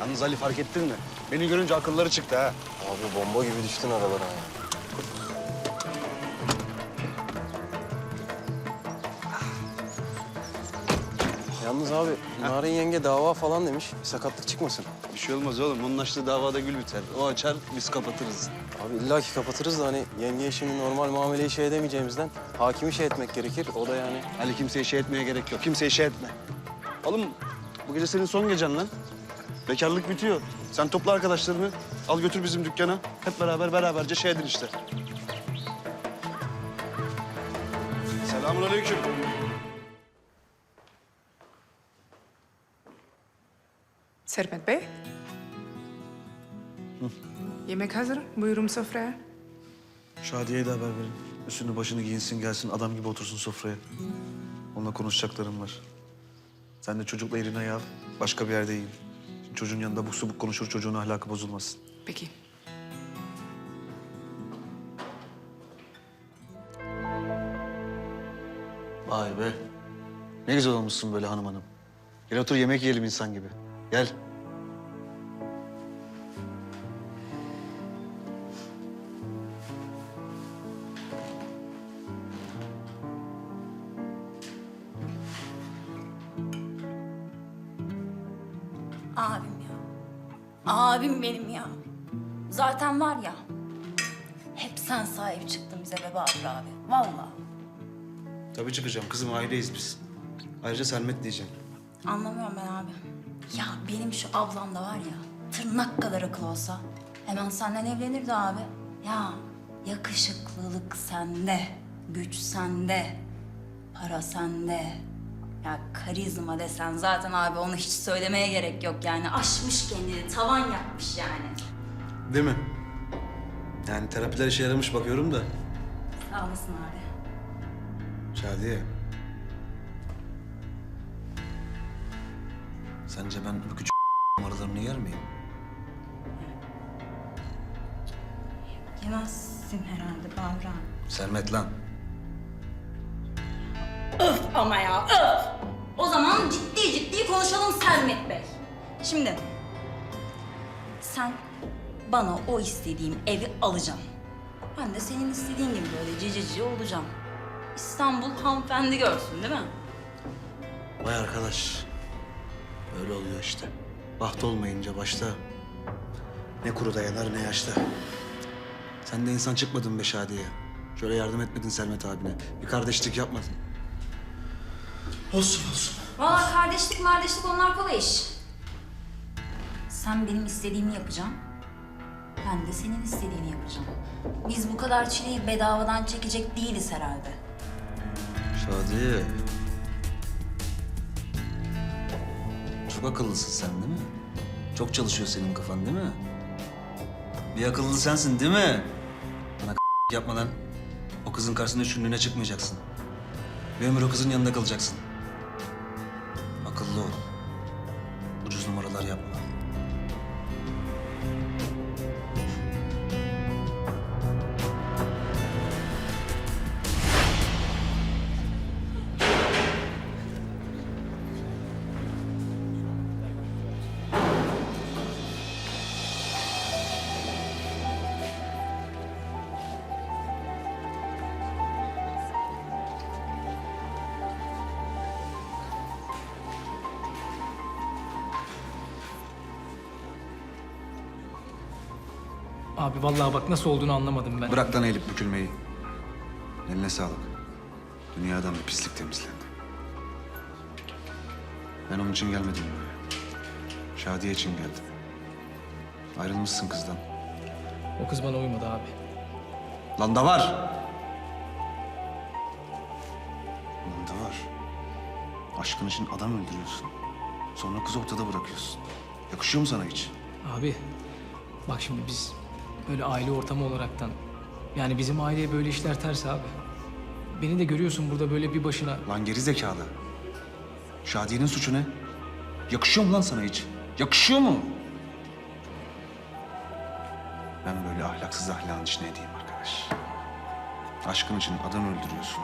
Yalnız Ali fark ettin mi? Beni görünce akılları çıktı ha. Abi bomba gibi düştün aralara ya. Yalnız abi Narin yenge dava falan demiş. Sakatlık çıkmasın. Bir şey olmaz oğlum. Onun açtığı davada gül biter. O açar, biz kapatırız. Abi illa ki kapatırız da hani yengeye şimdi normal muameleyi şey edemeyeceğimizden hakimi şey etmek gerekir. O da yani Ali kimseye şey etmeye gerek yok. Kimseye şey etme. Oğlum bu gece senin son gecen lan. Bekarlık bitiyor. Sen topla arkadaşlarını. Al götür bizim dükkana. Hep beraber beraberce şey edin işte. Selamun aleyküm. Sermet Bey. Yemek hazır. Buyurun sofraya. Şadiye'ye de haber verin. Üstünü başını giyinsin gelsin adam gibi otursun sofraya. Onunla konuşacaklarım var. Sen de çocukla eline al. Başka bir yerde yiyin. Çocuğun yanında bu subuk konuşur çocuğun ahlakı bozulmasın. Peki. Vay be. Ne güzel olmuşsun böyle hanım hanım. Gel otur yemek yiyelim insan gibi. Gel. Ya. Abim benim ya. Zaten var ya. Hep sen sahip çıktın bize be Bahadır abi. Vallahi. Tabii çıkacağım kızım aileyiz biz. Ayrıca Selmet diyeceğim. Anlamıyorum ben abi. Ya benim şu ablam da var ya. Tırnak kadar akıl olsa. Hemen senden evlenirdi abi. Ya yakışıklılık sende. Güç sende. Para sende. Ya karizma desen zaten abi onu hiç söylemeye gerek yok yani. Aşmış kendini, tavan yapmış yani. Değil mi? Yani terapiler işe yaramış bakıyorum da. Sağ olasın abi. Şadiye. Sence ben bu küçük numaralarını yer miyim? Yemezsin herhalde Bahran. Sermet lan. Öf ama ya öf. Zaman ciddi ciddi konuşalım Sermet Bey. Şimdi sen bana o istediğim evi alacaksın. Ben de senin istediğin gibi böyle cici cici olacağım. İstanbul hanımefendi görsün değil mi? Vay arkadaş. Öyle oluyor işte. Baht olmayınca başta ne kuruda yanar ne yaşta. Sen de insan çıkmadın be Şadiye. Şöyle yardım etmedin Sermet abine. Bir kardeşlik yapmadın. Olsun olsun. Valla kardeşlik kardeşlik onlar kolay iş. Sen benim istediğimi yapacaksın. Ben de senin istediğini yapacağım. Biz bu kadar çileyi bedavadan çekecek değiliz herhalde. Şadiye. Çok akıllısın sen değil mi? Çok çalışıyor senin kafan değil mi? Bir akıllı sensin değil mi? Bana yapmadan o kızın karşısında şunluğuna çıkmayacaksın. Bir ömür o kızın yanında kalacaksın. Abi vallahi bak nasıl olduğunu anlamadım ben. Bırak lan eğilip bükülmeyi. Eline sağlık. Dünyadan bir pislik temizlendi. Ben onun için gelmedim buraya. Şadiye için geldim. Ayrılmışsın kızdan. O kız bana uymadı abi. Lan da var. Lan da var. Aşkın için adam öldürüyorsun. Sonra kızı ortada bırakıyorsun. Yakışıyor mu sana hiç? Abi bak şimdi biz böyle aile ortamı olaraktan yani bizim aileye böyle işler ters abi. Beni de görüyorsun burada böyle bir başına. Lan geri zekalı. Şadiye'nin suçu ne? Yakışıyor mu lan sana hiç? Yakışıyor mu? Ben böyle ahlaksız ahlakın içine edeyim arkadaş. Aşkın için adam öldürüyorsun.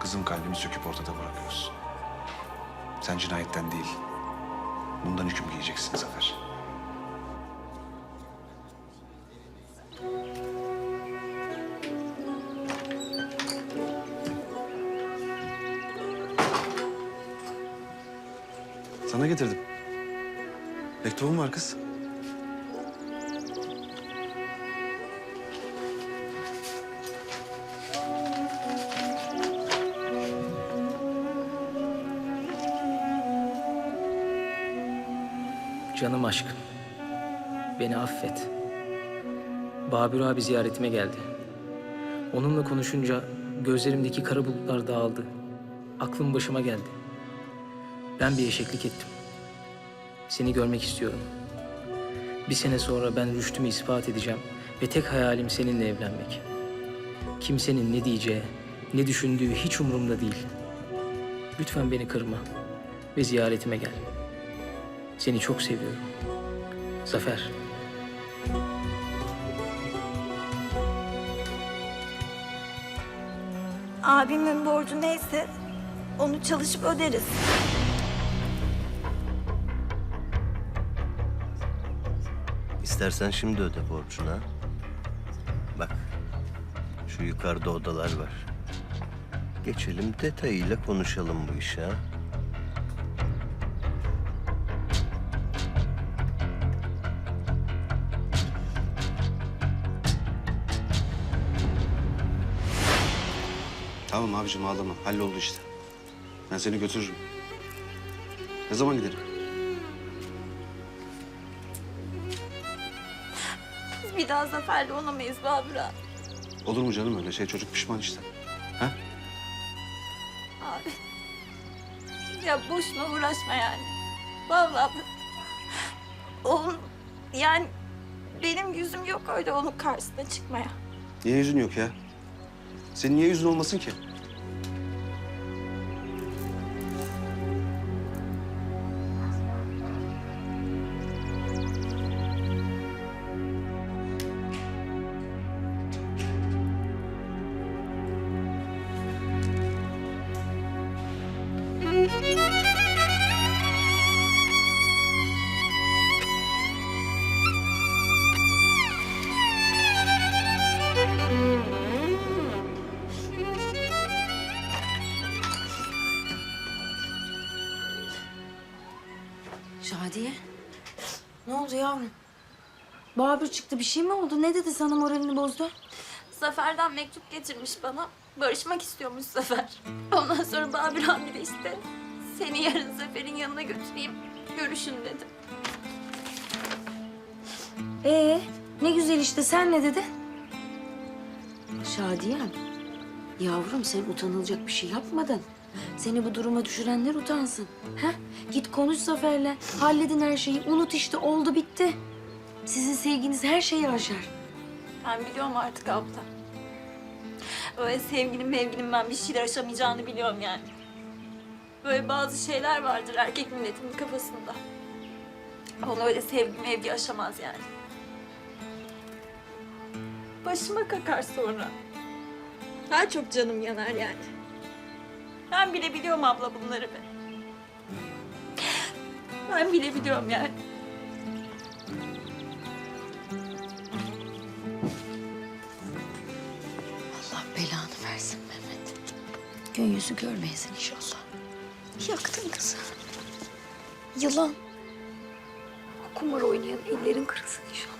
Kızın kalbini söküp ortada bırakıyorsun. Sen cinayetten değil, Bundan hüküm giyeceksin Zafer. Getirdim. Mektubum var kız. Canım aşkım. Beni affet. Babür abi ziyaretime geldi. Onunla konuşunca gözlerimdeki kara bulutlar dağıldı. Aklım başıma geldi. Ben bir eşeklik ettim. Seni görmek istiyorum. Bir sene sonra ben rüştümü ispat edeceğim ve tek hayalim seninle evlenmek. Kimsenin ne diyeceği, ne düşündüğü hiç umurumda değil. Lütfen beni kırma ve ziyaretime gel. Seni çok seviyorum. Zafer. Abimin borcu neyse onu çalışıp öderiz. İstersen şimdi öde borcuna. Bak, şu yukarıda odalar var. Geçelim detayıyla konuşalım bu işi ha. Tamam abicim ağlama. Halloldu işte. Ben seni götürürüm. Ne zaman gidelim? Bir daha zaferli olamayız Babür abi. Olur mu canım öyle şey? Çocuk pişman işte. Ha? Abi. Ya boşuna uğraşma yani. Vallahi. Onun yani benim yüzüm yok öyle onun karşısına çıkmaya. Niye yüzün yok ya? Senin niye yüzün olmasın ki? Şadiye. Ne oldu yavrum? Babür çıktı. Bir şey mi oldu? Ne dedi sana moralini bozdu? Zafer'den mektup getirmiş bana. Barışmak istiyormuş Zafer. Ondan sonra Babür abi de işte seni yarın Zafer'in yanına götüreyim. Görüşün dedi. Ee, ne güzel işte. Sen ne dedin? Şadiyem. Yavrum sen utanılacak bir şey yapmadın. Seni bu duruma düşürenler utansın. Ha? Git konuş Zafer'le. Halledin her şeyi. Unut işte. Oldu bitti. Sizin sevginiz her şeyi aşar. Ben biliyorum artık abla. Öyle sevgilim mevgilim ben bir şeyler aşamayacağını biliyorum yani. Böyle bazı şeyler vardır erkek milletinin kafasında. Onu öyle sevgi mevgi aşamaz yani. Başıma kakar sonra. Daha çok canım yanar yani. Ben bile biliyorum abla bunları be. Ben bile biliyorum yani. Allah belanı versin Mehmet. Gün yüzü görmeyesin inşallah. Yaktın kızı. Yılan. Kumar oynayan ellerin kırılsın inşallah.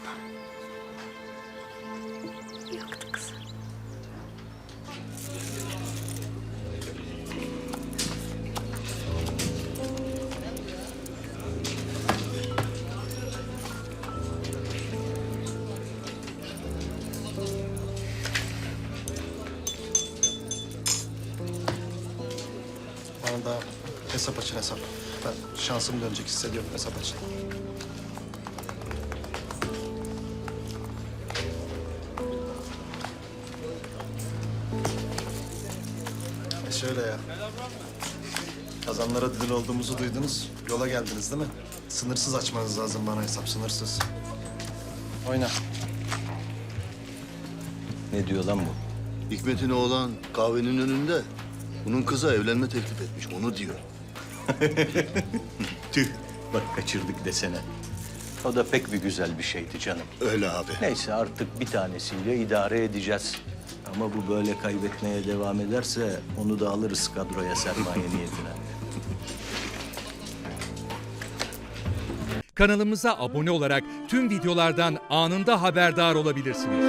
Hesap açın hesap. Ben şansım dönecek hissediyorum hesap açın. E şöyle ya. Kazanlara dil olduğumuzu duydunuz. Yola geldiniz değil mi? Sınırsız açmanız lazım bana hesap, sınırsız. Oyna. Ne diyor lan bu? Hikmet'in oğlan kahvenin önünde. Bunun kıza evlenme teklif etmiş. Onu diyor. Tüh. bak kaçırdık desene. O da pek bir güzel bir şeydi canım. Öyle abi. Neyse artık bir tanesiyle idare edeceğiz. Ama bu böyle kaybetmeye devam ederse onu da alırız kadroya sermaye niyetine. Kanalımıza abone olarak tüm videolardan anında haberdar olabilirsiniz.